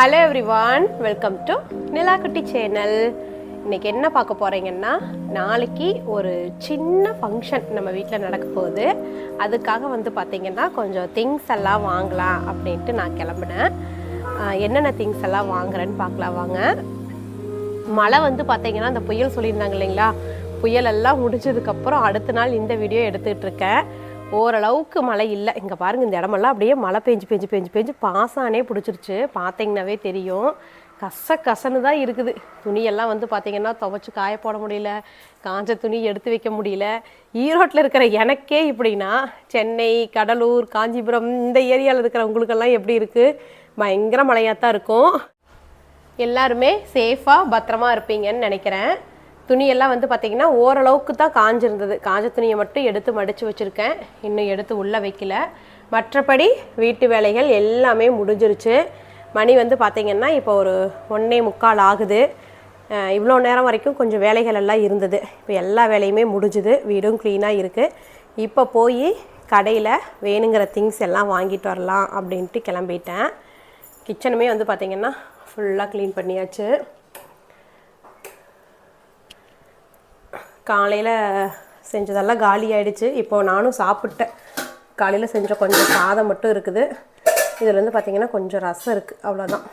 Hello everyone welcome to Nilakutti channel இன்னைக்கு என்ன பார்க்க போகிறீங்கன்னா நாளைக்கு ஒரு சின்ன ஃபங்க்ஷன் நம்ம வீட்டில் நடக்க போகுது. அதுக்காக வந்து பார்த்திங்கன்னா கொஞ்சம் திங்ஸ் எல்லாம் வாங்கலாம் அப்படின்ட்டு நான் கிளம்புனேன். என்னென்ன திங்ஸ் எல்லாம் வாங்குறேன்னு பார்க்கலாம் வாங்க. மழை வந்து பார்த்தீங்கன்னா அந்த புயல் சொல்லியிருந்தாங்க இல்லைங்களா? புயல் எல்லாம் முடிஞ்சதுக்கப்புறம் அடுத்த நாள் இந்த வீடியோ எடுத்துகிட்ருக்கேன் ஓரளவுக்கு மழை இல்லை. இங்கே பாருங்கள் இந்த இடமெல்லாம் அப்படியே மழை பெஞ்சு பெஞ்சு பெஞ்சு பெஞ்சு பாசானே பிடிச்சிருச்சு. பார்த்தீங்கன்னாவே தெரியும். கச கசன்னு தான் இருக்குது. துணியெல்லாம் வந்து பார்த்திங்கன்னா துவைச்சி காய போட முடியல. காஞ்ச துணி எடுத்து வைக்க முடியல. ஈரோட்டில் இருக்கிற எனக்கே இப்படின்னா சென்னை கடலூர் காஞ்சிபுரம் இந்த ஏரியாவில் இருக்கிறவங்களுக்கெல்லாம் எப்படி இருக்குது பயங்கர மழையாக தான் இருக்கும். எல்லாருமே சேஃபாக பத்திரமா இருப்பீங்கன்னு நினைக்கிறேன். துணியெல்லாம் வந்து பார்த்தீங்கன்னா ஓரளவுக்கு தான் காஞ்சிருந்தது. காஞ்ச துணியை மட்டும் எடுத்து மடித்து வச்சுருக்கேன். இன்னும் எடுத்து உள்ளே வைக்கல. மற்றபடி வீட்டு வேலைகள் எல்லாமே முடிஞ்சிருச்சு. மணி வந்து பார்த்தீங்கன்னா இப்போ ஒரு ஒன்றே முக்கால் ஆகுது. இவ்வளோ நேரம் வரைக்கும் கொஞ்சம் வேலைகள் எல்லாம் இருந்தது. இப்போ எல்லா வேலையுமே முடிஞ்சுது. வீடும் க்ளீனாக இருக்குது இப்போ போய் கடையில் வேணுங்கிற திங்ஸ் எல்லாம் வாங்கிட்டு வரலாம் அப்படின்ட்டு கிளம்பிட்டேன். கிச்சனுமே வந்து பார்த்திங்கன்னா ஃபுல்லாக க்ளீன் பண்ணியாச்சு. காலையில் செஞ்சதெல்லாம் காலி ஆயிடுச்சு. இப்போது நானும் சாப்பிட்டேன். காலையில் செஞ்ச கொஞ்சம் சாதம் மட்டும் இருக்குது. இதுலேருந்து பார்த்திங்கன்னா கொஞ்சம் ரசம் இருக்குது அவ்வளோதான்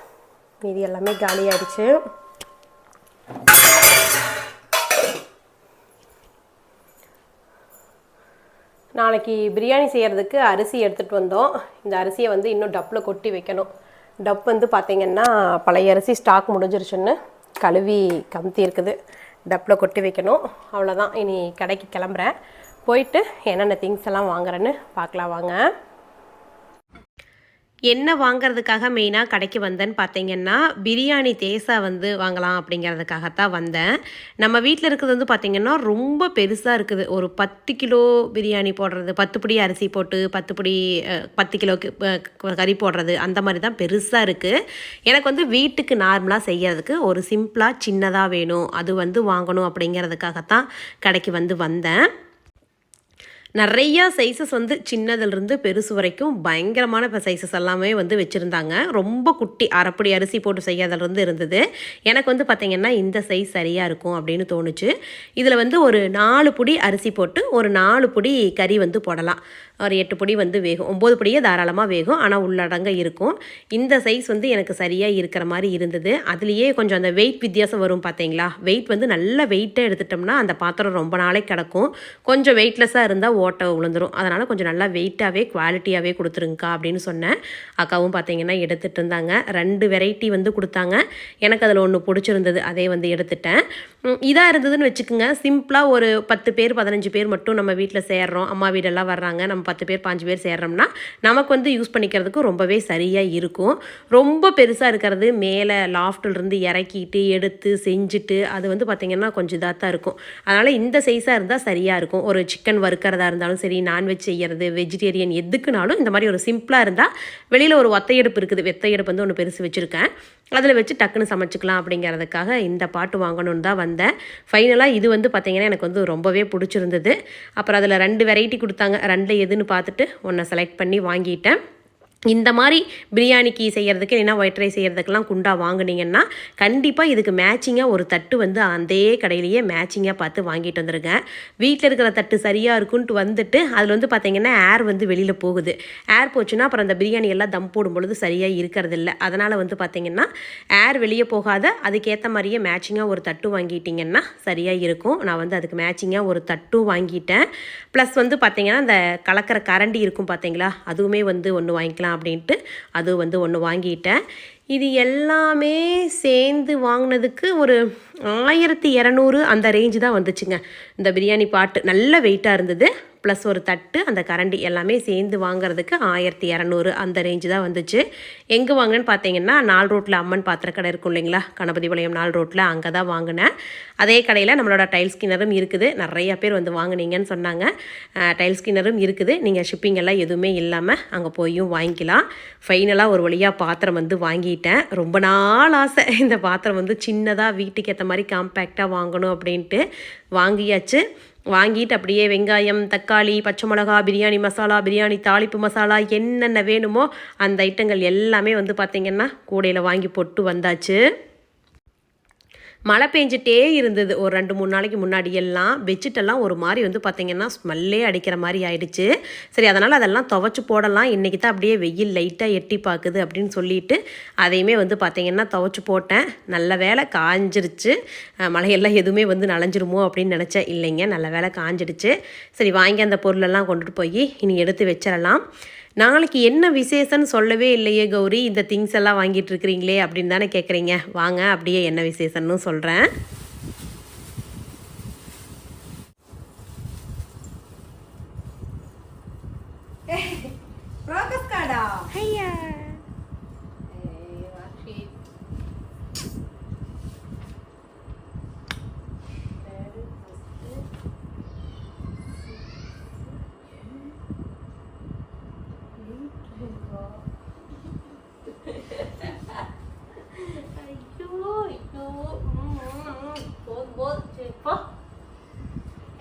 மீதி எல்லாமே காலி ஆயிடுச்சு. நாளைக்கு பிரியாணி செய்கிறதுக்கு அரிசி எடுத்துகிட்டு வந்தோம். இந்த அரிசியை வந்து இன்னும் டப்பில் கொட்டி வைக்கணும். டப் வந்து பார்த்திங்கன்னா பழைய அரிசி ஸ்டாக் முடிஞ்சிருச்சுன்னு கழுவி கமுத்தி இருக்குது. டப்பில் கொட்டி வைக்கணும். அவ்வளோதான் இனி கடைக்கு கிளம்புறேன். போயிட்டு என்னென்ன திங்ஸ் எல்லாம் வாங்குறேன்னு பார்க்கலாம் வாங்க. என்ன வாங்கிறதுக்காக மெயினாக கடைக்கு வந்தேன்னு பார்த்தீங்கன்னா பிரியாணி தேசா வந்து வாங்கலாம் அப்படிங்கிறதுக்காகத்தான் வந்தேன். நம்ம வீட்டில் இருக்கிறது வந்து பார்த்திங்கன்னா ரொம்ப பெருசாக இருக்குது. ஒரு பத்து கிலோ பிரியாணி போடுறது பத்து பிடி அரிசி போட்டு பத்து பிடி பத்து கிலோ கறி போடுறது அந்த மாதிரி தான் பெருசாக இருக்குது எனக்கு வந்து வீட்டுக்கு நார்மலாக செய்கிறதுக்கு ஒரு சிம்பிளாக சின்னதாக வேணும். அது வந்து வாங்கணும் அப்படிங்கிறதுக்காகத்தான் கடைக்கு வந்து வந்தேன். நிறையா சைஸஸ் வந்து சின்னதுலேருந்து பெருசு வரைக்கும் பயங்கரமான இப்போ சைஸஸ் எல்லாமே வந்து வச்சுருந்தாங்க. ரொம்ப குட்டி அரைப்படி அரிசி போட்டு செய்யாதலேருந்து இருந்தது. எனக்கு வந்து பார்த்திங்கன்னா இந்த சைஸ் சரியாக இருக்கும் அப்படின்னு தோணுச்சு. இதில் வந்து ஒரு நாலு பொடி அரிசி போட்டு ஒரு நாலு பொடி கறி வந்து போடலாம். ஒரு எட்டு பொடி வந்து வேகும். ஒம்பது பொடியே தாராளமாக வேகும். ஆனால் உள்ளடங்க இருக்கும். இந்த சைஸ் வந்து எனக்கு சரியாக இருக்கிற மாதிரி இருந்தது. அதுலேயே கொஞ்சம் அந்த வெயிட் வித்தியாசம் வரும் பார்த்தீங்களா வெயிட் வந்து நல்ல வெயிட்டாக எடுத்துட்டோம்னா அந்த பாத்திரம் ரொம்ப நாளைக்கு கிடக்கும். கொஞ்சம் வெயிட்லெஸ்ஸாக இருந்தால் ஓட்டை விழுந்துரும் அதனால் கொஞ்சம் நல்லா வெயிட்டாகவே குவாலிட்டியாகவே கொடுத்துருங்கக்கா அப்படின்னு சொன்னேன். அக்காவும் பார்த்தீங்கன்னா எடுத்துகிட்டு இருந்தாங்க. ரெண்டு வெரைட்டி வந்து கொடுத்தாங்க. எனக்கு அதில் ஒன்று பிடிச்சிருந்தது அதே வந்து எடுத்துட்டேன். இதாக இருந்ததுன்னு வச்சுக்கோங்க. சிம்பிளாக ஒரு பத்து பேர் பதினஞ்சு பேர் மட்டும் நம்ம வீட்டில் சேர்றோம். அம்மா வீடெல்லாம் வர்றாங்க. நம்ம பத்து பேர் பாஞ்சு பேர் சேர்றோம்னா நமக்கு வந்து யூஸ் பண்ணிக்கிறதுக்கு ரொம்பவே சரியாக இருக்கும். ரொம்ப பெருசாக இருக்கிறது மேலே லாஃப்டிலிருந்து இறக்கிட்டு எடுத்து செஞ்சுட்டு அது வந்து பார்த்திங்கன்னா கொஞ்சம் இதாக தான் இருக்கும். அதனால் இந்த சைஸாக இருந்தால் சரியாக இருக்கும். ஒரு சிக்கன் வறுக்கிறதா இருந்தாலும் சரி நான்வெஜ் செய்கிறது வெஜிடேரியன் எதுக்குனாலும் இந்த மாதிரி ஒரு சிம்பிளாக இருந்தால் வெளியில் ஒரு ஒத்தையடுப்பு இருக்குது. வெத்தையடுப்பு வந்து ஒன்று பெருசு வச்சுருக்கேன். அதில் வச்சு டக்குன்னு சமைச்சிக்கலாம் அப்படிங்கிறதுக்காக இந்த பாட்டு வாங்கணுன்னு தான் வந்தேன். ஃபைனலாக இது வந்து பார்த்திங்கன்னா எனக்கு வந்து ரொம்பவே பிடிச்சிருந்தது. அப்புறம் அதில் ரெண்டு வெரைட்டி கொடுத்தாங்க. ரெண்டில் எதுன்னு பார்த்துட்டு ஒன்றை செலக்ட் பண்ணி வாங்கிட்டேன். இந்த மாதிரி பிரியாணிக்கு செய்கிறதுக்கு இல்லைன்னா ஒயிட் ரைஸ் செய்கிறதுக்கெல்லாம் குண்டா வாங்குனீங்கன்னா கண்டிப்பாக இதுக்கு மேட்சிங்காக ஒரு தட்டு வந்து அதே கடையிலேயே மேட்சிங்காக பார்த்து வாங்கிட்டு வந்துருங்க. வீட்டில் இருக்கிற தட்டு சரியாக இருக்குன்ட்டு வந்துட்டு அதில் வந்து பார்த்தீங்கன்னா ஏர் வந்து வெளியில் போகுது. ஏர் போச்சுன்னா அப்புறம் அந்த பிரியாணி எல்லாம் தம் போடும் பொழுது சரியாக இருக்கிறதில்ல. அதனால் வந்து பார்த்தீங்கன்னா ஏர் வெளியே போகாத அதுக்கேற்ற மாதிரியே மேட்சிங்காக ஒரு தட்டு வாங்கிட்டீங்கன்னா சரியாக இருக்கும். நான் வந்து அதுக்கு மேட்சிங்காக ஒரு தட்டும் வாங்கிட்டேன். ப்ளஸ் வந்து பார்த்தீங்கன்னா அந்த கலக்கிற கரண்டி இருக்கும் பார்த்தீங்களா அதுவுமே வந்து ஒன்று வாங்கிக்கலாம். அப்படின்ட்டு அது வந்து ஒன்று வாங்கிட்டேன். இது எல்லாமே சேர்ந்து வாங்கினதுக்கு ஒரு ஆயிரத்தி இரநூறு அந்த ரேஞ்சு தான் வந்துச்சுங்க. இந்த பிரியாணி பாட்டு நல்ல வெயிட்டாக இருந்தது. ப்ளஸ் ஒரு தட்டு அந்த கரண்டி எல்லாமே சேர்ந்து வாங்குறதுக்கு ஆயிரத்தி இரநூறு அந்த ரேஞ்சு தான் வந்துச்சு. எங்கே வாங்கினேன்னு பார்த்தீங்கன்னா நால் ரோட்டில் அம்மன் பாத்திர கடை இருக்கும் இல்லைங்களா? கணபதிபாளையம் நால் ரோட்டில் அங்கே தான் வாங்கினேன். அதே கடையில் நம்மளோட டைல் ஸ்கின்னரும் இருக்குது. நிறைய பேர் வந்து வாங்குனீங்கன்னு சொன்னாங்க. டைல் ஸ்கின்னரும் இருக்குது. நீங்கள் ஷிப்பிங் எல்லாம் எதுவுமே இல்லாமல் அங்கே போயும் வாங்கிக்கலாம். ஃபைனலாக ஒரு வழியாக பாத்திரம் வந்து வாங்கிட்டேன். ரொம்ப நாள் ஆசை. இந்த பாத்திரம் வந்து சின்னதாக வீட்டுக்கு ஏற்ற மாதிரி காம்பேக்டாக வாங்கணும் அப்படின்ட்டு வாங்கியாச்சு. வாங்கிட்டு அப்படியே வெங்காயம் தக்காளி பச்சை மிளகா பிரியாணி மசாலா பிரியாணி தாளிப்பு மசாலா என்னென்ன வேணுமோ அந்த ஐட்டங்கள் எல்லாமே வந்து பார்த்திங்கன்னா கூடையில் வாங்கி போட்டு வந்தாச்சு. மழை பெஞ்சிட்டே இருந்தது. ஒரு ரெண்டு மூணு நாளைக்கு முன்னாடி எல்லாம் பெட்ஷீட்டெல்லாம் ஒரு மாதிரி வந்து பார்த்திங்கன்னா ஸ்மெல்லே அடிக்கிற மாதிரி ஆயிடுச்சு. சரி அதனால் அதெல்லாம் துவைச்சி போடலாம். இன்றைக்கி தான் அப்படியே வெயில் லைட்டாக எட்டி பார்க்குது அப்படின்னு சொல்லிட்டு அதையுமே வந்து பார்த்திங்கன்னா துவைச்சி போட்டேன். நல்ல வேலை காஞ்சிருச்சு. மழையெல்லாம் எதுவுமே வந்து நனைஞ்சிருமோ அப்படின்னு நினச்சேன். இல்லைங்க நல்ல வேலை காஞ்சிடுச்சு. சரி வாங்கி அந்த பொருளெல்லாம் கொண்டுட்டு போய் இனி எடுத்து வச்சிடலாம். நாளைக்கு என்ன விசேஷம்னு சொல்லவே இல்லையே கௌரி. இந்த திங்ஸ் எல்லாம் வாங்கிட்டு இருக்கிறீங்களே அப்படின்னு தானே கேட்குறீங்க வாங்க அப்படியே என்ன விசேஷம்னு சொல்கிறேன் ப்ரோக்ரஸ் கார்டா ஐயா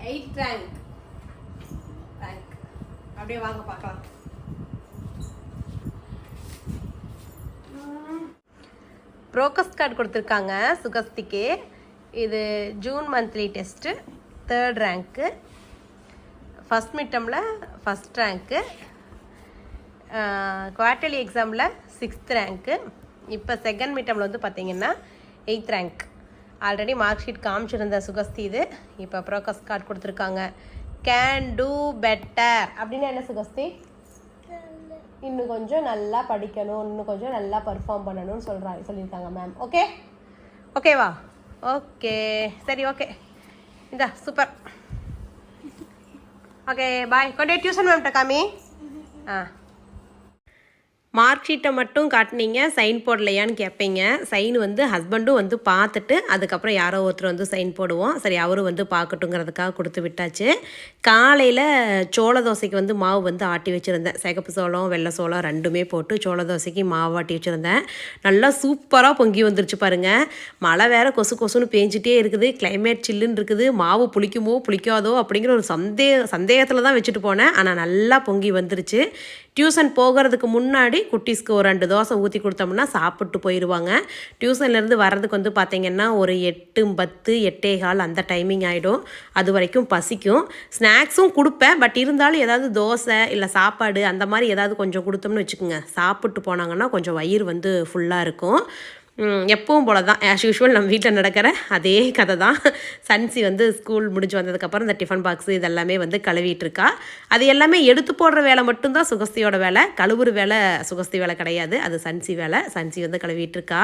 எயிட் ரேங்க் ரேங்க் அப்படியே வாங்க பார்க்கலாம். ப்ரோக்கஸ்ட் கார்டு கொடுத்துருக்காங்க சுகஸ்திக்கு. இது June monthly test third rank first மிட்டமில் first rank quarterly எக்ஸாமில் சிக்ஸ்த் ரேங்க்கு இப்போ செகண்ட் மிட்டமில் வந்து பார்த்திங்கன்னா eighth rank already mark sheet காமிச்சிருந்த சுகஸ்தி இது. இப்போ ப்ரோக்கஸ் கார்டு கொடுத்துருக்காங்க. கேன் டூ பெட்டர் அப்படின்னு என்ன சுகஸ்தி? இன்னும் கொஞ்சம் நல்லா படிக்கணும். இன்னும் கொஞ்சம் நல்லா பர்ஃபார்ம் பண்ணணும்னு சொல்கிறாங்க சொல்லியிருக்காங்க மேம் ஓகே ஓகேவா ஓகே சரி ஓகே இந்த சூப்பர் ஓகே பாய் கொண்டே டியூஷன் மேம்கிட்ட காமி. ஆ. மார்க் ஷீட்டை மட்டும் காட்டினீங்க சைன் போடலையான்னு கேட்பீங்க சைன் வந்து ஹஸ்பண்டும் வந்து பார்த்துட்டு அதுக்கப்புறம் யாரோ ஒருத்தர் வந்து சைன் போடுவோம். சரி அவரும் வந்து பார்க்கட்டுங்கிறதுக்காக கொடுத்து விட்டாச்சு. காலையில் சோள தோசைக்கு வந்து மாவு வந்து ஆட்டி வச்சுருந்தேன். சிகப்பு சோளம் வெள்ளை சோளம் ரெண்டுமே போட்டு சோள தோசைக்கு மாவு ஆட்டி வச்சுருந்தேன். நல்லா சூப்பராக பொங்கி வந்துருச்சு பாருங்கள் மழை வேற கொசு கொசுன்னு பேஞ்சிட்டே இருக்குது. கிளைமேட் சில்லுன்னு இருக்குது. மாவு புளிக்குமோ புளிக்காதோ அப்படிங்கிற ஒரு சந்தேக சந்தேகத்தில் தான் வச்சுட்டு போனேன். ஆனால் நல்லா பொங்கி வந்துருச்சு. டியூஷன் போகிறதுக்கு முன்னாடி குட்டீஸ்க்கு ஒரு ரெண்டு தோசை ஊற்றி கொடுத்தோம்னா சாப்பிட்டு போயிடுவாங்க. டியூஷன்லேருந்து வர்றதுக்கு வந்து பார்த்திங்கன்னா ஒரு எட்டு பத்து எட்டே கால் அந்த டைமிங் ஆகிடும் அது வரைக்கும் பசிக்கும். ஸ்நாக்ஸும் கொடுப்பேன். பட் இருந்தாலும் ஏதாவது தோசை இல்லை சாப்பாடு அந்த மாதிரி ஏதாவது கொஞ்சம் கொடுத்தோம்னு வச்சுக்கோங்க. சாப்பிட்டு போனாங்கன்னா கொஞ்சம் வயிறு வந்து ஃபுல்லாக இருக்கும். எப்பவும் போல தான் ஆஸ் யூஷுவல் நம்ம வீட்டில் நடக்கிற அதே கதை தான் சன்சி வந்து ஸ்கூல் முடிஞ்சு வந்ததுக்கப்புறம் இந்த டிஃபன் பாக்ஸ் இதெல்லாமே வந்து கழுவிட்டுருக்கா. அது எல்லாமே எடுத்து போடுற வேலை மட்டும்தான் சுகஸ்தியோட வேலை. கழுவுற வேலை சுகஸ்தி வேலை கிடையாது. அது சன்சி வேலை. சன்சி வந்து கழுவிட்டுருக்கா.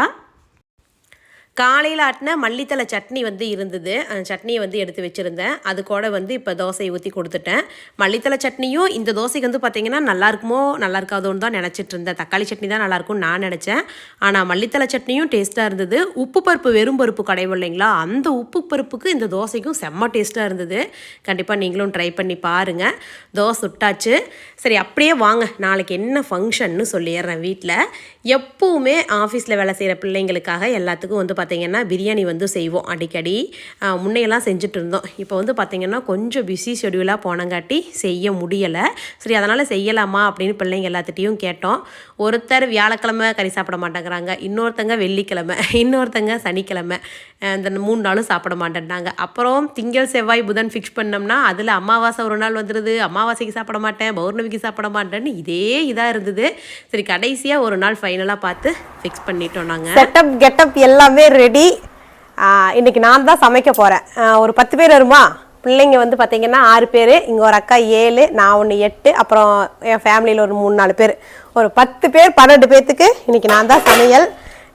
காலையில் ஆட்டின மல்லித்தலை சட்னி வந்து இருந்தது. அந்த சட்னியை வந்து எடுத்து வச்சுருந்தேன். அது கூட வந்து இப்போ தோசையை ஊற்றி கொடுத்துட்டேன். மல்லித்தலை சட்னியும் இந்த தோசைக்கு வந்து பார்த்திங்கன்னா நல்லா இருக்குமோ நல்லா இருக்காதோன்னு தான் நினச்சிட்டு இருந்தேன். தக்காளி சட்னி தான் நல்லா இருக்கும்னு நான் நினச்சேன். ஆனால் மல்லித்தலை சட்னியும் டேஸ்ட்டாக இருந்தது. உப்பு பருப்பு வெறும் பருப்பு கடைவோம் இல்லைங்களா? அந்த உப்பு பருப்புக்கு இந்த தோசைக்கும் செம்ம டேஸ்ட்டாக இருந்தது. கண்டிப்பாக நீங்களும் ட்ரை பண்ணி பாருங்கள் தோசை சுட்டாச்சு. சரி அப்படியே வாங்க. நாளைக்கு என்ன ஃபங்க்ஷன்னு சொல்லிடுறேன் வீட்டில் எப்பவுமே ஆஃபீஸில் வேலை செய்கிற பிள்ளைங்களுக்காக எல்லாத்துக்கும் வந்து பார்த்திங்கன்னா பிரியாணி வந்து செய்வோம் அடிக்கடி. முன்னையெல்லாம் செஞ்சுட்டு இருந்தோம் இப்போ வந்து பார்த்திங்கன்னா கொஞ்சம் பிஸி ஷெடியூலாக போனங்காட்டி செய்ய முடியலை. சரி அதனால் செய்யலாமா அப்படின்னு பிள்ளைங்க எல்லாத்திட்டையும் கேட்டோம். ஒருத்தர் வியாழக்கிழமை கறி சாப்பிட மாட்டேங்கிறாங்க. இன்னொருத்தங்க வெள்ளிக்கிழமை இன்னொருத்தங்க சனிக்கிழமை. இந்த மூணு நாளும் சாப்பிட மாட்டேன்ட்டாங்க அப்புறம் திங்கள் செவ்வாய் புதன் ஃபிக்ஸ் பண்ணோம்னா அதில் அமாவாசை ஒரு நாள் வந்துடுது அமாவாசைக்கு சாப்பிட மாட்டேன் பௌர்ணமிக்கு சாப்பிட மாட்டேன்னு இதே இதாக இருந்தது. சரி கடைசியாக ஒரு நாள் ஃபைனலாக பார்த்து ஃபிக்ஸ் பண்ணிட்டோம் நாங்கள் செட்டப் கெட்டப் எல்லாமே ரெடி இன்றைக்கி நான் தான் சமைக்க போகிறேன் ஒரு பத்து பேர் வருமா? பிள்ளைங்க வந்து பார்த்தீங்கன்னா ஆறு பேர் இங்கே ஒரு அக்கா ஏழு நான் ஒன்று எட்டு அப்புறம் என் ஃபேமிலியில் ஒரு மூணு நாலு பேர். ஒரு பத்து பேர் பன்னெண்டு பேர்த்துக்கு இன்றைக்கி நான் தான் சமையல்.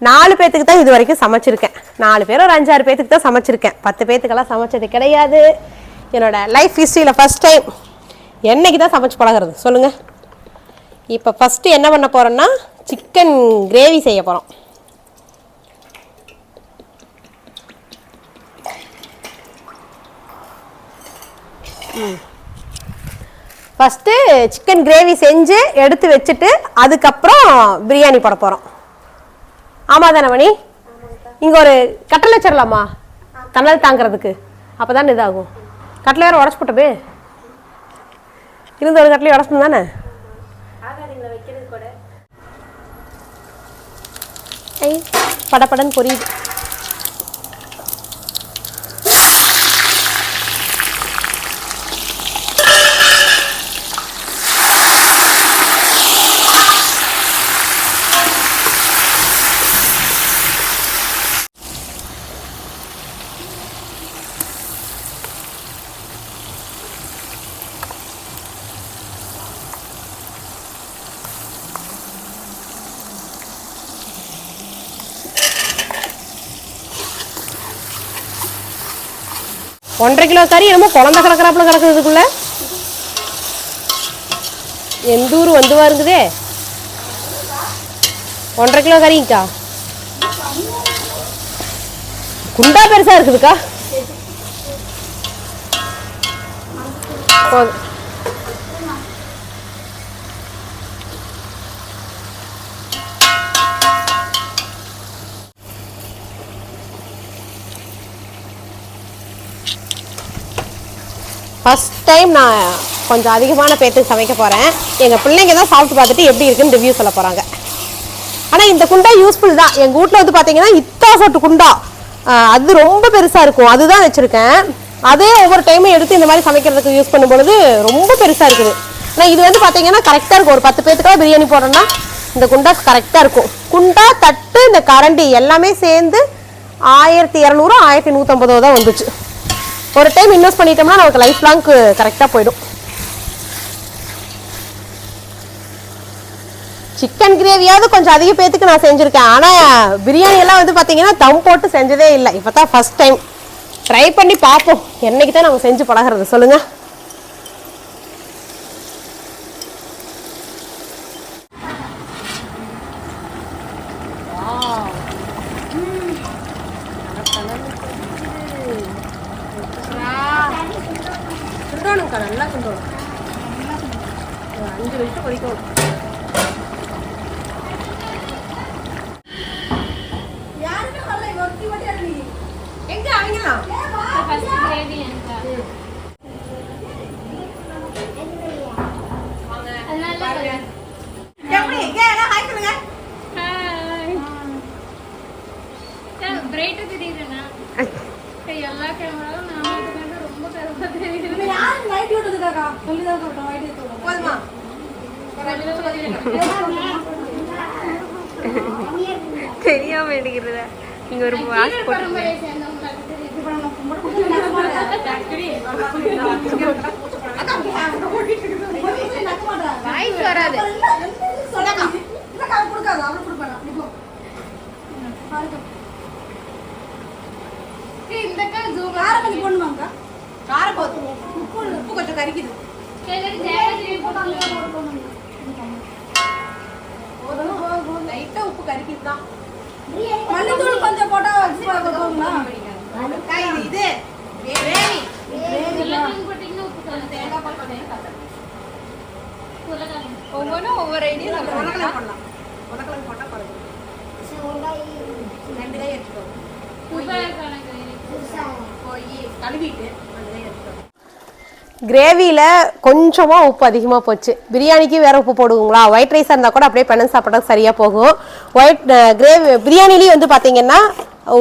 நாலு பேர்த்துக்கு தான் இது வரைக்கும் சமைச்சிருக்கேன். நாலு பேர் ஒரு அஞ்சாறு பேர்த்துக்கு தான் சமைச்சிருக்கேன். பத்து பேர்த்துக்கெல்லாம் சமைச்சது கிடையாது. என்னோடய லைஃப் ஹிஸ்ட்ரியில் ஃபஸ்ட் டைம் என்னைக்கு தான் சமைச்சு பழகிறது? சொல்லுங்கள் இப்போ ஃபஸ்ட்டு என்ன பண்ண போகிறோன்னா சிக்கன் கிரேவி செய்ய போகிறோம் ஃபஸ்ட்டு சிக்கன் கிரேவி செஞ்சு எடுத்து வச்சுட்டு அதுக்கப்புறம் பிரியாணி போட போகிறோம் ஆமாம் தானே மணி? இங்கே ஒரு கட்டில் வச்சிடலாமா தணல் தாங்கிறதுக்கு. அப்போ தான் இதாகும். கட்டில் வேறு உடச்சு போட்டது. இருந்த ஒரு கட்டிலையும் உடச்சு தானே? ஐ புரியுது. ஒன்றரை கிலோ கறி என்னமோ குழந்தை கிடக்குறாப்புல கிடக்குறதுக்குள்ள எந்த ஊர் வந்து வாருங்குதே? ஒன்றரை கிலோ கறிங்கக்கா குண்டா பெருசா இருக்குதுக்கா. போதும். ஃபஸ்ட் டைம் நான் கொஞ்சம் அதிகமான பேர்த்துக்கு சமைக்க போகிறேன் எங்கள் பிள்ளைங்க தான் சாப்பிட்டு பார்த்துட்டு எப்படி இருக்குன்னு ரிவ்யூ சொல்ல போகிறாங்க ஆனால் இந்த குண்டா யூஸ்ஃபுல் தான். எங்கள் வீட்டில் வந்து பார்த்தீங்கன்னா இத்தா சொட்டு குண்டா. அது ரொம்ப பெருசாக இருக்கும். அதுதான் வச்சுருக்கேன். அதே ஒவ்வொரு டைமும் எடுத்து இந்த மாதிரி சமைக்கிறதுக்கு யூஸ் பண்ணும் பொழுது ரொம்ப பெருசாக இருக்குது. ஆனால் இது வந்து பார்த்தீங்கன்னா கரெக்டாக இருக்கும். ஒரு பத்து பேர்த்துக்காக பிரியாணி போடுறோம்னா இந்த குண்டா கரெக்டாக இருக்கும். குண்டா தட்டு இந்த கரண்டி எல்லாமே சேர்ந்து ஆயிரத்தி இரநூறு ஆயிரத்தி நூற்றம்பதோ தான் வந்துச்சு. ஒரு டைம் இன்வெஸ்ட் பண்ணிட்டோம்னா நமக்கு லைஃப் லாங்க்கு கரெக்டாக போயிடும். சிக்கன் கிரேவியாவது கொஞ்சம் அதிக பேத்துக்கு நான் செஞ்சுருக்கேன். ஆனால் பிரியாணி எல்லாம் வந்து பார்த்தீங்கன்னா தம் போட்டு செஞ்சதே இல்லை. இப்போ தான் ஃபஸ்ட் டைம் ட்ரை பண்ணி பார்ப்போம். என்னைக்கு தான் நம்ம செஞ்சு பழகிறது. சொல்லுங்கள் கிண்டோணுக்கா நல்லா கிண்டோணும் ஒரு அஞ்சு நிமிஷம் கொதிக்கணும் எங்க அவங்கலாம் எப்படி எங்க எல்லாம் ஹாய் சொல்லுங்க பிரைட்டா தெரியுதுண்ணா எல்லா கேமராவும் நான் ரொம்ப கருப்பா தெரியுது போதுமா தெரியாம எடுக்கிறத நீங்க ஒரு வாஷ் போட்டு வாய்ஸ் வராது இந்த கால் ஜூம் காரம் போதும் உப்பு உப்பு கொஞ்சம் கறிக்குது லைட்டா உப்பு கறிக்குது தான் மல்லித்தூள் கொஞ்சம் போட்டா போகுங்களா அக்கா, இது ஒவ்வொன்றும் ஒவ்வொரு ஐடியா உனக்கெல்லாம் பண்ணலாம் உனக்கெல்லாம் போட்டா குறையும். ரெண்டு கை எடுத்துக்கோ. போய் கழுவிட்டு ரெண்டு கை எடுத்துக்கோ. கிரேவியில் கொஞ்சமாக உப்பு அதிகமாக போச்சு. பிரியாணிக்கு வேறு உப்பு போடுவோங்களா? ஒயிட் ரைஸாக இருந்தால் கூட அப்படியே பெணன் சாப்பிட்டா சரியாக போகும். ஒயிட் கிரேவி பிரியாணிலேயும் வந்து பார்த்தீங்கன்னா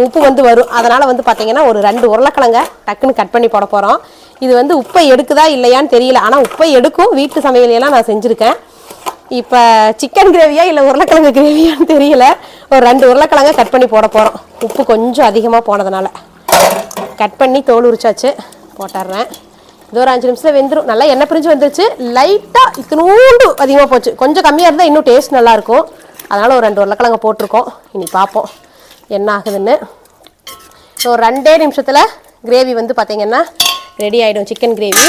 உப்பு வந்து வரும். அதனால் வந்து பார்த்தீங்கன்னா ஒரு ரெண்டு உருளைக்கிழங்க டக்குன்னு கட் பண்ணி போட போகிறோம் இது வந்து உப்பை எடுக்குதா இல்லையான்னு தெரியல. ஆனால் உப்பை எடுக்கும். வீட்டு சமையலையெல்லாம் நான் செஞ்சுருக்கேன். இப்போ சிக்கன் கிரேவியா இல்லை உருளைக்கிழங்கு கிரேவியான்னு தெரியல. ஒரு ரெண்டு உருளைக்கிழங்க கட் பண்ணி போட போகிறோம் உப்பு கொஞ்சம் அதிகமாக போனதுனால. கட் பண்ணி தோல் உரிச்சாச்சு. போட்டுடுறேன் இது ஒரு அஞ்சு நிமிஷத்தில் வெந்துடும் நல்லா எண்ணெய் பிரிஞ்சு வந்துருச்சு. லைட்டாக இத்தினூண்டு அதிகமாக போச்சு. கொஞ்சம் கம்மியாக இருந்தால் இன்னும் டேஸ்ட் நல்லாயிருக்கும் அதனால் ஒரு ரெண்டு உருளைக்கிழங்க போட்டிருக்கோம். இனி பார்ப்போம். என்ன ஆகுதுன்னு. ஸோ ஒரு ரெண்டே நிமிஷத்தில் கிரேவி வந்து பார்த்தீங்கன்னா ரெடி ஆகிடும் சிக்கன் கிரேவி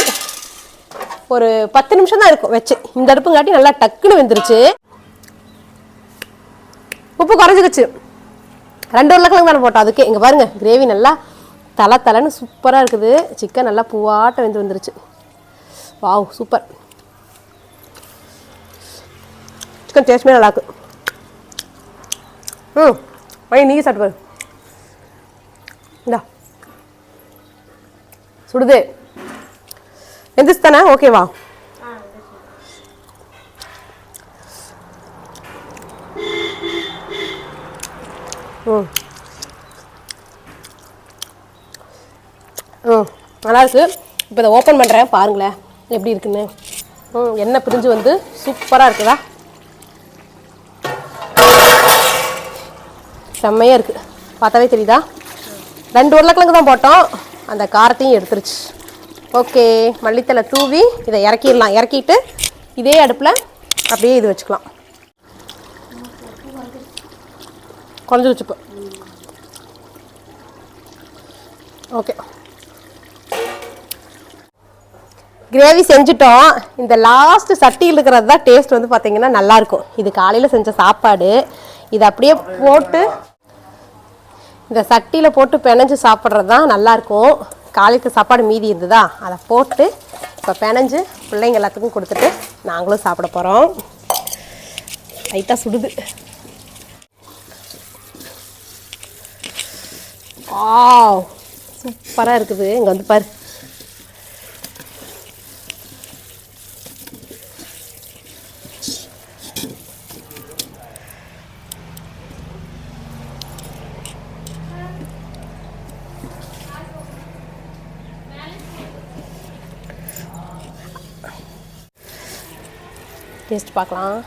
ஒரு பத்து நிமிஷம் தான் இருக்கும் வச்சு. இந்த அடுப்புங்காட்டி நல்லா டக்குன்னு வெந்துருச்சு. உப்பு குறைஞ்சிக்கிச்சு. ரெண்டு உருளைக்கிழங்கு தானே போட்டோம். அதுக்கு இங்கே பாருங்கள் கிரேவி நல்லா தலை தலைன்னு சூப்பராக இருக்குது. சிக்கன் நல்லா பூவாட்டம் வெந்து வந்துருச்சு. வாவ் சூப்பர் சிக்கன் டேஸ்ட்மே நல்லாயிருக்கு ம் வை நீங்கள் சாப்பிட்டு பாரு இந்தா. சுடுது. எந்திரிச்சு தானே ஓகேவா ம். ம் நல்லாயிருக்கு இப்போ இதை ஓப்பன் பண்ணுறேன் பாருங்களேன் எப்படி இருக்குன்னு. ம் எண்ணெய் பிரிஞ்சு வந்து சூப்பராக இருக்குதா செம்மையாக இருக்குது பார்த்தாவே தெரியுதா? ரெண்டு உருளைக்கிழங்கு தான் போட்டோம். அந்த காரத்தையும் எடுத்துருச்சு. ஓகே மல்லித்தலை தூவி இதை இறக்கிடலாம். இறக்கிட்டு இதே அடுப்பில் அப்படியே இது வச்சுக்கலாம். குறைஞ்சி வச்சுப்போம் ஓகே. கிரேவி செஞ்சுட்டோம். இந்த லாஸ்ட் சட்டியில் இருக்கிறது தான் டேஸ்ட் வந்து பார்த்தீங்கன்னா நல்லாயிருக்கும். இது காலையில் செஞ்ச சாப்பாடு. இது அப்படியே போட்டு இந்த சட்டியில் போட்டு பிணைஞ்சு சாப்பிட்றது தான் நல்லாயிருக்கும். காலைக்கு சாப்பாடு மீதி இருந்ததா? அதை போட்டு இப்போ பிணைஞ்சு பிள்ளைங்க எல்லாத்துக்கும் கொடுத்துட்டு நாங்களும் சாப்பிட போகிறோம் லைட்டாக சுடுது. ஆ சூப்பராக இருக்குது. இங்கே வந்து பாரு டேஸ்ட் பார்க்கலாம்.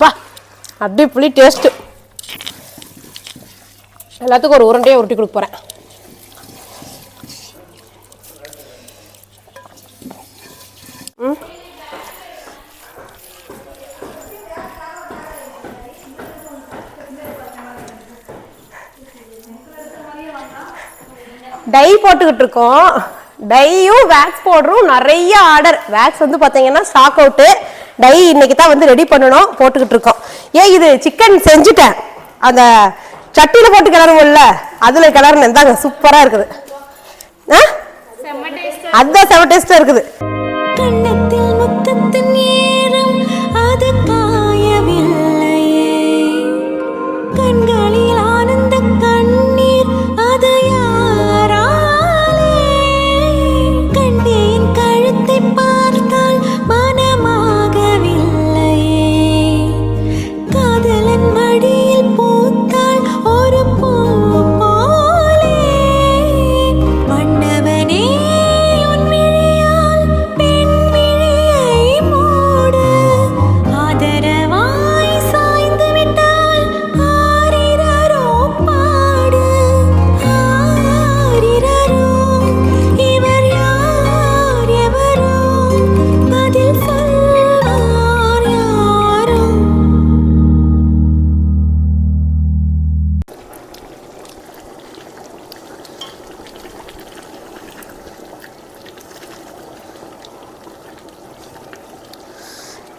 பா அப்படியே புளி டேஸ்ட்டு எல்லாத்துக்கும் ஒரு உருண்டையே உருட்டி கொடுக்க போகிறேன் டை போட்டுக்கிட்டு இருக்கோம். டையும் வேக்ஸ் பவுடரும் நிறைய ஆர்டர் வேக்ஸ் வந்து பார்த்தீங்கன்னா ஸ்டாக் அவுட்டு டை இன்னைக்கு தான் வந்து ரெடி பண்ணணும் போட்டுக்கிட்டு இருக்கோம். ஏன் இது சிக்கன் செஞ்சுட்டேன். அந்த சட்டியில் போட்டு கிளறுவோம்ல அதில் கிளறுனேன். இந்தாங்க சூப்பராக இருக்குது. ஆ? அதுதான் செவ டேஸ்ட்டாக இருக்குது.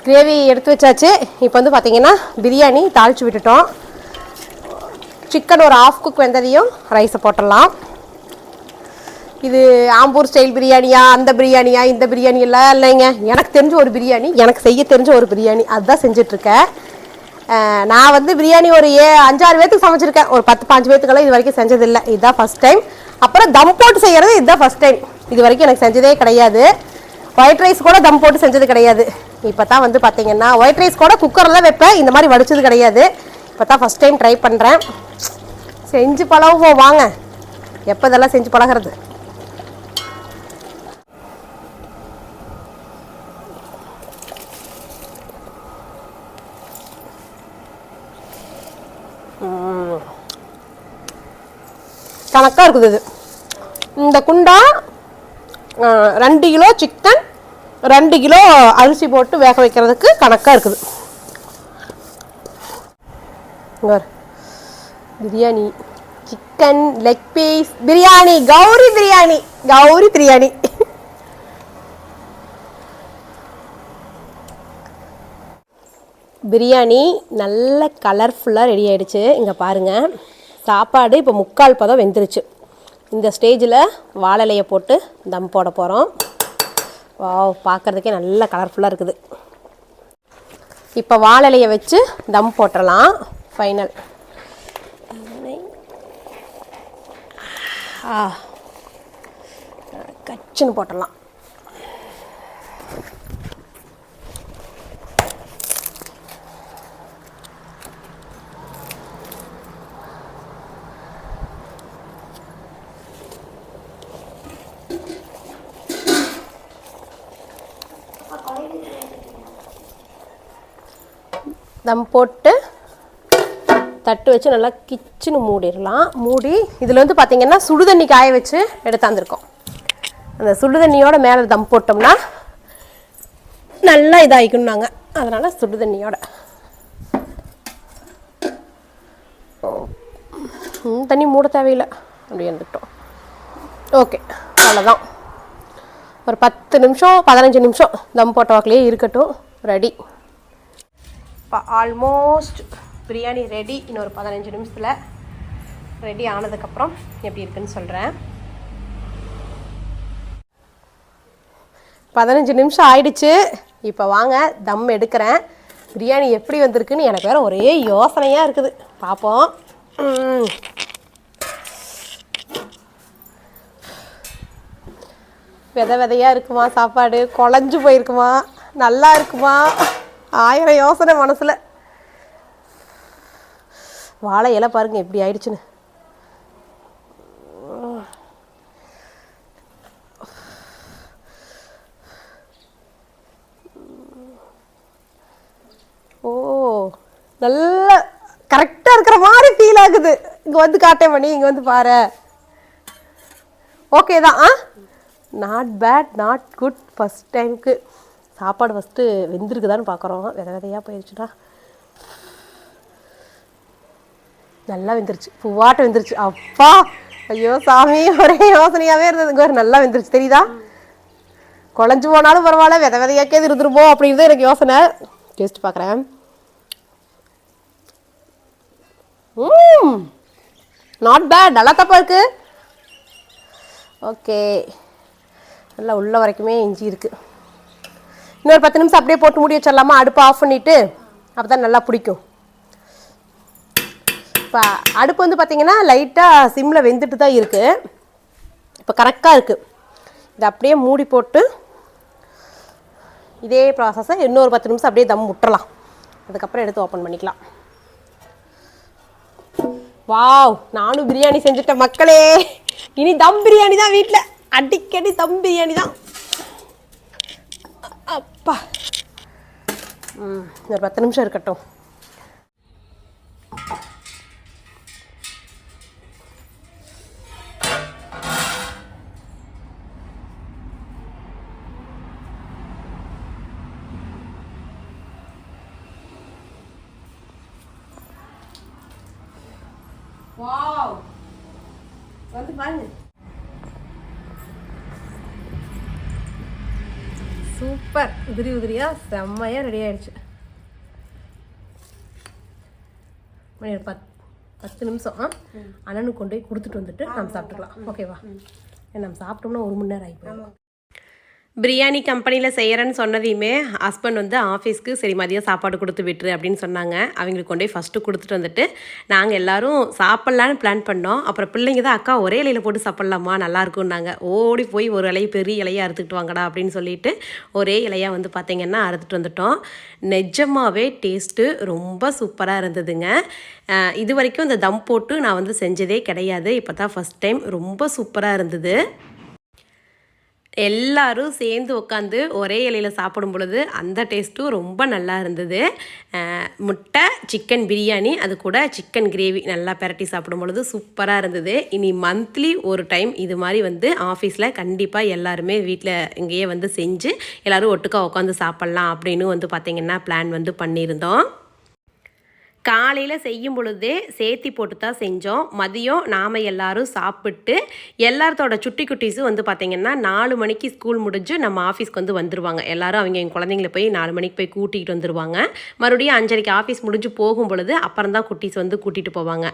கிரேவி எடுத்து வச்சாச்சு. இப்போ வந்து பார்த்தீங்கன்னா பிரியாணி தாளிச்சு விட்டுட்டோம். சிக்கன் ஒரு ஆஃப் குக் வெந்ததையும் ரைஸை போட்டுடலாம். இது ஆம்பூர் ஸ்டைல் பிரியாணியா அந்த பிரியாணியா இந்த பிரியாணி எல்லாம் இல்லைங்க எனக்கு தெரிஞ்ச ஒரு பிரியாணி எனக்கு செய்ய தெரிஞ்ச ஒரு பிரியாணி. அதுதான் செஞ்சிட்ருக்கேன் நான் வந்து பிரியாணி ஒரு ஏ அஞ்சாறு பேத்துக்கு சமைச்சிருக்கேன். ஒரு பத்து பாஞ்சு பேத்துக்கெல்லாம் இது வரைக்கும் செஞ்சதில்லை. இதுதான் ஃபஸ்ட் டைம் அப்புறம் தம் போட்டு செய்கிறது இதுதான் ஃபஸ்ட் டைம் இது வரைக்கும் எனக்கு செஞ்சதே கிடையாது. ஒயிட் ரைஸ் கூட தம் போட்டு செஞ்சது கிடையாது. இப்போ தான் வந்து பார்த்தீங்கன்னா ஒயிட் ரைஸ் கூட குக்கரில் வைப்பேன். இந்த மாதிரி வடிச்சது கிடையாது. இப்போ தான் ஃபஸ்ட் டைம் ட்ரை பண்ணுறேன் செஞ்சு பழகுவோம். வாங்க. எப்போ இதெல்லாம் செஞ்சு பழகிறது? கணக்காக இருக்குது இது. இந்த குண்டா ரெண்டு கிலோ சிக்கன் ரெண்டு கிலோ அரிசி போட்டு வேக வைக்கிறதுக்கு கணக்காக இருக்குது. Biryani chicken leg piece biryani Gowri biryani Gowri biryani. Biryani நல்ல கலர்ஃபுல்லாக ரெடி ஆகிடுச்சு இங்கே பாருங்கள் சாப்பாடு இப்போ முக்கால் பதம் வெந்துருச்சு. இந்த ஸ்டேஜில் வாழலையை போட்டு தம் போட போகிறோம் வாவ் பார்க்குறதுக்கே நல்ல கலர்ஃபுல்லாக இருக்குது. இப்போ வாழலையை வச்சு தம் போட்டுடலாம் ஃபைனல் கச்சுன்னு போட்டுடலாம் தம் போட்டு தட்டு வச்சு நல்லா கிச்சுன்னு மூடிடலாம். மூடி இதில் வந்து பார்த்தீங்கன்னா சுடுதண்ணி காய வச்சு எடுத்தாந்துருக்கோம். அந்த சுடுதண்ணியோட மேலே தம் போட்டோம்னா நல்லா இதாகிக்கணும் நாங்கள் அதனால் சுடுதண்ணியோட ம், தண்ணி மூட தேவையில்லை. அப்படி இருந்துட்டோம். ஓகே அவ்வளோதான் ஒரு பத்து நிமிஷம் பதினஞ்சு நிமிஷம் தம் போட்ட வாக்கிலேயே இருக்கட்டும். ரெடி. ஆல்மோஸ்ட் பிரியாணி ரெடி இன்னொரு பதினஞ்சு நிமிஷத்தில் ரெடி ஆனதுக்கப்புறம் எப்படி இருக்குன்னு சொல்கிறேன் பதினஞ்சு நிமிஷம் ஆயிடுச்சு. இப்போ வாங்க தம் எடுக்கிறேன். பிரியாணி எப்படி வந்திருக்குன்னு எனக்கு வேற ஒரே யோசனையாக இருக்குது. பார்ப்போம் வித விதை விதையாக இருக்குமா சாப்பாடு? குழஞ்சு போயிருக்குமா? நல்லா இருக்குமா? ஆயிரம் யோசனை மனசில். வாழை இலை பாருங்க எப்படி ஆயிடுச்சுன்னு. ஓ நல்ல கரெக்டாக இருக்கிற மாதிரி ஃபீல் ஆகுது. இங்கே வந்து காட்டேன் பண்ணி இங்கே வந்து பாரு. ஓகே தான் ஆ? Not bad not good first டைமுக்கு சாப்பாடு ஃபஸ்ட்டு வெந்திருக்குதான்னு பார்க்குறோம் வித விதையாக போயிடுச்சுடா நல்லா வெந்துருச்சு. பூவாட்டம் வெந்துருச்சு. அப்பா! ஐயோ சாமி ஒரே யோசனையாகவே இருந்தது. வேறு நல்லா வெந்துருச்சு. தெரியுதா? குழஞ்சு போனாலும் பரவாயில்ல வித விதையாக்கே இருந்துருமோ அப்படின்னு எனக்கு யோசனை. டேஸ்ட் பார்க்குறேன் ம்! நாட் பேட் நல்லா தப்பா இருக்குது ஓகே நல்லா உள்ள வரைக்குமே இஞ்சி இருக்குது இன்னொரு பத்து நிமிஷம் அப்படியே போட்டு மூடி வச்சிடலாமா? அடுப்பு ஆஃப் பண்ணிட்டு அப்போ தான் நல்லா பிடிக்கும். இப்போ அடுப்பு வந்து பார்த்தீங்கன்னா லைட்டாக சிம்மில் வெந்துட்டு தான் இருக்குது இப்போ கரெக்டாக இருக்குது இதை அப்படியே மூடி போட்டு இதே ப்ராசஸை இன்னொரு பத்து நிமிஷம் அப்படியே தம் விட்டுறலாம். அதுக்கப்புறம் எடுத்து ஓப்பன் பண்ணிக்கலாம். வாவ் நானும் பிரியாணி செஞ்சுட்டேன் மக்களே. இனி தம் பிரியாணி தான் வீட்டில் அடிக்கடி தம் பிரியாணி தான். அப்பா. ம் ஒரு பத்து நிமிஷம் இருக்கட்டும். வாவ் வந்து பாருங்க. சூப்பர். உதிரி உதிரியா செம்மையா ரெடி ஆயிடுச்சு. மணி ஒரு பத் பத்து நிமிஷம்? அண்ணனுக்கு கொண்டு போய் கொடுத்துட்டு வந்துட்டு நம்ம சாப்பிட்டுக்கலாம். ஓகேவா நம்ம சாப்பிட்டோம்னா ஒரு மணி நேரம் ஆகி போயிடும். பிரியாணி கம்பெனியில் செய்கிறேன்னு சொன்னதையுமே ஹஸ்பண்ட் வந்து ஆஃபீஸ்க்கு சரி மதியம் சாப்பாடு கொடுத்து விட்டுரு அப்படின்னு சொன்னாங்க. அவங்களுக்கு கொண்டு போய் ஃபஸ்ட்டு கொடுத்துட்டு வந்துட்டு நாங்கள் எல்லாரும் சாப்பிட்லான்னு பிளான் பண்ணோம். அப்புறம் பிள்ளைங்க தான் அக்கா ஒரே இலையில போட்டு சாப்பிட்லாமா? நல்லாயிருக்கும்னாங்க ஓடி போய் ஒரு இலையை பெரிய இலையாக அறுத்துக்கிட்டு வாங்கடா அப்படின்னு சொல்லிட்டு ஒரே இலையாக வந்து பார்த்திங்கன்னா அறுத்துட்டு வந்துட்டோம். நெஜமாகவே டேஸ்ட்டு ரொம்ப சூப்பராக இருந்ததுங்க. இது வரைக்கும் இந்த தம் போட்டு நான் வந்து செஞ்சதே கிடையாது. இப்போ தான் ஃபஸ்ட் டைம் ரொம்ப சூப்பராக இருந்தது. எல்லாரும் சேர்ந்து உட்காந்து ஒரே இலையில் சாப்பிடும் பொழுது அந்த டேஸ்ட்டும் ரொம்ப நல்லா இருந்தது. முட்டை சிக்கன் பிரியாணி அது கூட சிக்கன் கிரேவி நல்லா பெரட்டி சாப்பிடும் பொழுது சூப்பராக இருந்தது. இனி மந்த்லி ஒரு டைம் இது மாதிரி வந்து ஆஃபீஸில் கண்டிப்பாக எல்லாருமே வீட்டில் இங்கேயே வந்து செஞ்சு எல்லோரும் ஒட்டுக்கா உட்காந்து சாப்பிட்லாம் அப்படின்னு வந்து பார்த்திங்கன்னா பிளான் வந்து பண்ணியிருந்தோம். காலையில் செய்யும் பொழுதே சேர்த்தி போட்டு தான் செஞ்சோம். மதியம் நாம் எல்லோரும் சாப்பிட்டு எல்லாத்தோட சுட்டி குட்டீஸும் வந்து பார்த்திங்கன்னா நாலு மணிக்கு ஸ்கூல் முடிஞ்சு நம்ம ஆஃபீஸ்க்கு வந்து வந்துடுவாங்க எல்லாரும் அவங்க என் குழந்தைங்கள போய் நாலு மணிக்கு போய் கூட்டிகிட்டு வந்துருவாங்க. மறுபடியும் அஞ்சரைக்கு ஆஃபீஸ் முடிஞ்சு போகும் பொழுது அப்புறம் தான் குட்டீஸ் வந்து கூட்டிகிட்டு போவாங்க.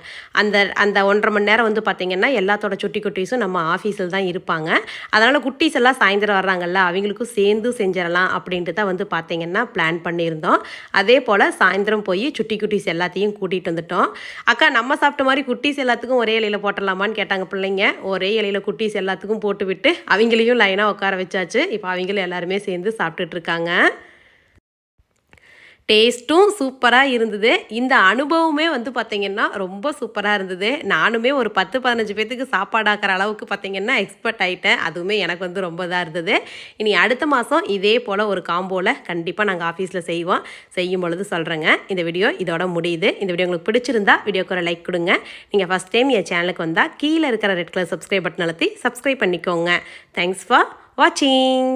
அந்த அந்த ஒன்றரை மணி நேரம் வந்து பார்த்திங்கன்னா எல்லாத்தோட சுட்டி குட்டீஸும் நம்ம ஆஃபீஸில் தான் இருப்பாங்க. அதனால் குட்டீஸ் எல்லாம் சாயந்தரம் வர்றாங்கல்ல அவங்களுக்கும் சேர்ந்து செஞ்சிடலாம் அப்படின்ட்டு தான் வந்து பார்த்திங்கன்னா பிளான் பண்ணியிருந்தோம். அதே போல் சாயந்தரம் போய் சுட்டி குட்டீஸ் எல்லாம் எல்லாத்தையும் கூட்டிகிட்டு வந்துட்டோம். அக்கா நம்ம சாப்பிட்ட மாதிரி குட்டீஸ் எல்லாத்துக்கும் ஒரே இலையில் போட்டலாமான்னு கேட்டாங்க பிள்ளைங்க. ஒரே இலையில் குட்டீஸ் எல்லாத்துக்கும் போட்டு விட்டு அவங்களையும் லைனாக உட்கார வச்சாச்சு. இப்போ அவங்களும் எல்லாருமே சேர்ந்து சாப்பிட்டுட்டு இருக்காங்க. டேஸ்ட்டும் சூப்பராக இருந்தது. இந்த அனுபவமே வந்து பார்த்திங்கன்னா ரொம்ப சூப்பராக இருந்தது. நானுமே ஒரு பத்து பதினஞ்சு பேத்துக்கு சாப்பாடாக்குற அளவுக்கு பார்த்திங்கன்னா எக்ஸ்பர்ட் ஆகிட்டேன் அதுவுமே எனக்கு வந்து ரொம்ப இதாக இருந்தது. இனி அடுத்த மாதம் இதே போல் ஒரு காம்போவில் கண்டிப்பாக நாங்கள் ஆஃபீஸில் செய்வோம். செய்யும் பொழுது சொல்கிறேங்க இந்த வீடியோ இதோட முடியுது. இந்த வீடியோ உங்களுக்கு பிடிச்சிருந்தா வீடியோக்கு ஒரு லைக் கொடுங்க. நீங்கள் ஃபஸ்ட் டைம் என் சேனலுக்கு வந்தால் கீழே இருக்கிற ரெட் கலர் சப்ஸ்கிரைப் பட்டன் அழுத்தி சப்ஸ்கிரைப் பண்ணிக்கோங்க. தேங்க்ஸ் ஃபார் வாட்சிங்